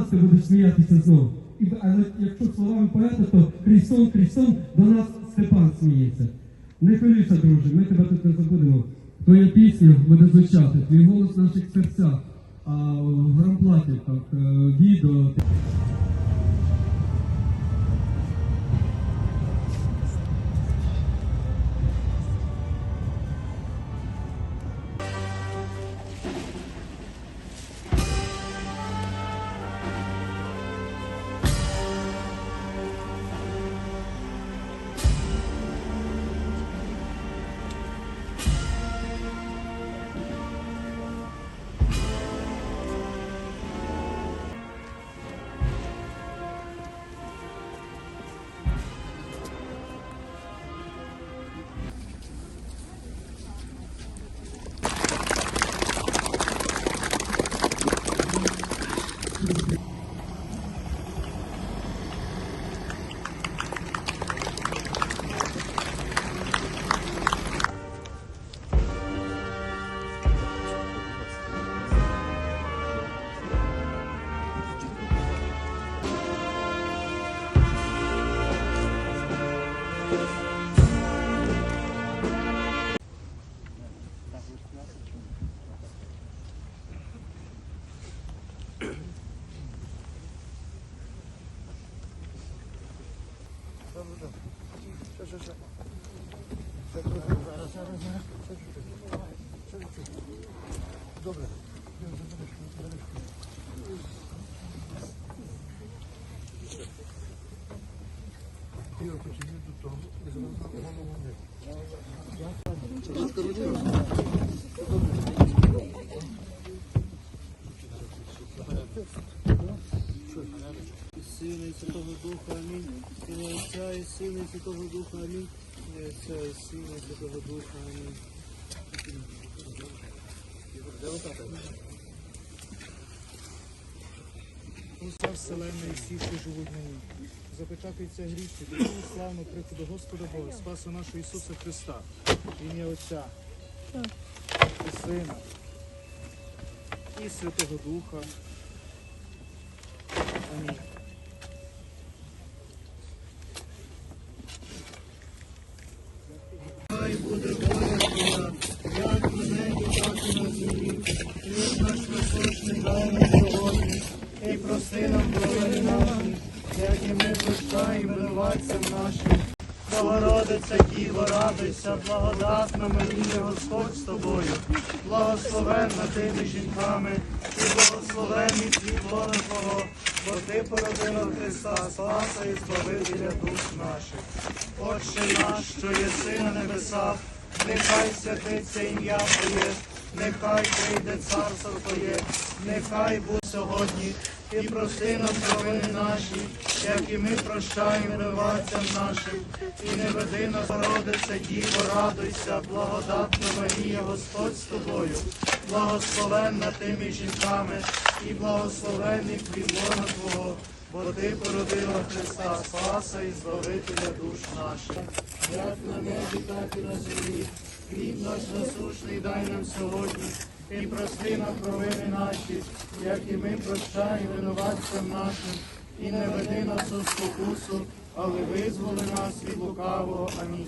ти будеш сміятися знову. І, але якщо словами поета, то Христом, Христом до нас Степан сміється. Не хвилюйся, друже, ми тебе тут не забудемо. Твоя пісня буде звучати, твій голос в наших серцях, а в грамплаті, так, відео. І Сина і Святого Духа, амінь. І на Отця і Сина і Святого Духа, амінь. Отця і Сина Святого Духа, амінь. Вселенної і всі, що живуть на ній. Запечатується гріші, до славно приходу Господа Бога, Спаса нашого Ісуса Христа, ім'я Отця і Сина і Святого Духа. Амінь. Хай буде воля Твоя, як на небі, так і на землі. Хліб наш нам сьогодні, і прости нам провини наші, як і ми прощаємо винуватцям нашим. Богородиця Діво, радуйся, благодатна Марія, Господь з тобою, благословенна ти між жінками, і благословенний плід лона бо ти породила Христа, Спаса і Збавителя душ наших. Отче наш, що єси на небесах, нехай святиться ім'я Твоє, нехай прийде царство Твоє, нехай буде сьогодні, і прости нам провини наші, як і ми прощаємо винуватцям нашим, і не веди нас, родиться, Діво, радуйся, благодатна Марія, Господь з тобою, благословенна ти між жінками, і благословенний плід лона Твого, бо ти породила Христа, Спаса і Збавителя душ наших. Як на небі, так і на землі, хліб наш насущний дай нам сьогодні, і прости нам провини наші, як і ми прощаємо винуватцям нашим, і не веди нас у спокусу, але визволи нас від лукавого. Амінь.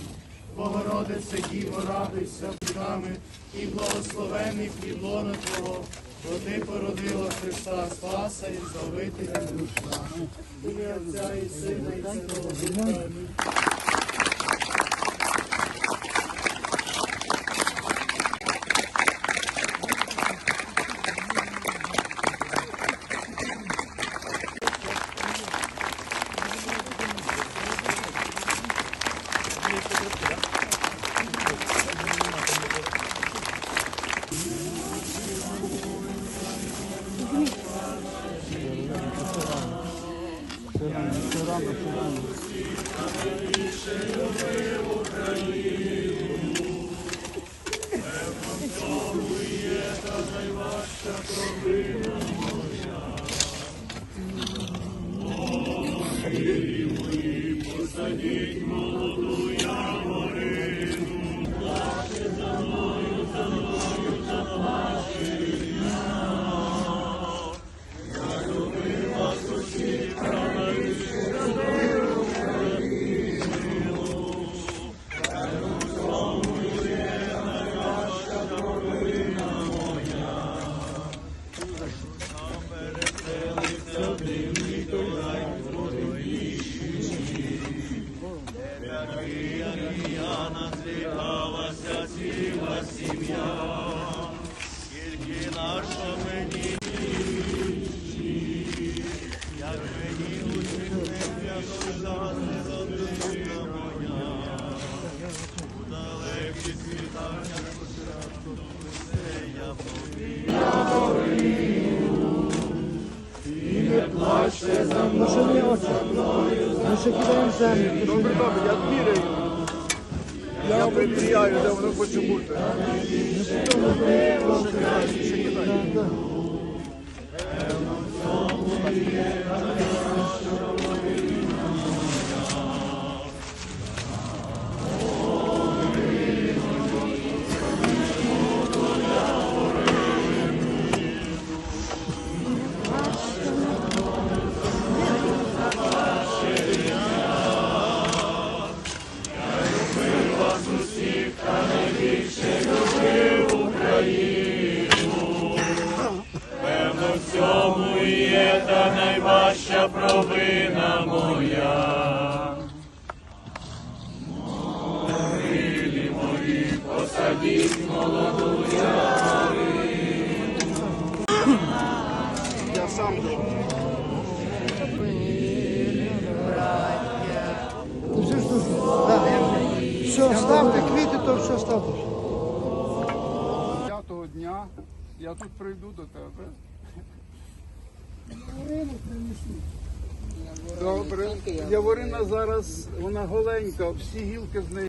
Богородице, Діво, радуйся нами, і благословений лона Твого, бо ти породила Христа Спаса і Збавителя душ наших. Ім'я Отця і Сина і Святого Духа. Світання все я Пошли оце. Ми ще кидаємо землю. Добре, добре, я міряю. Я перевіряю, де воно хоче бути. Я сам. Все, ставте квіти, то все ставте. П'ятого дня я тут прийду до тебе. Добре. Яворина зараз, вона голенька, всі гілки з неї.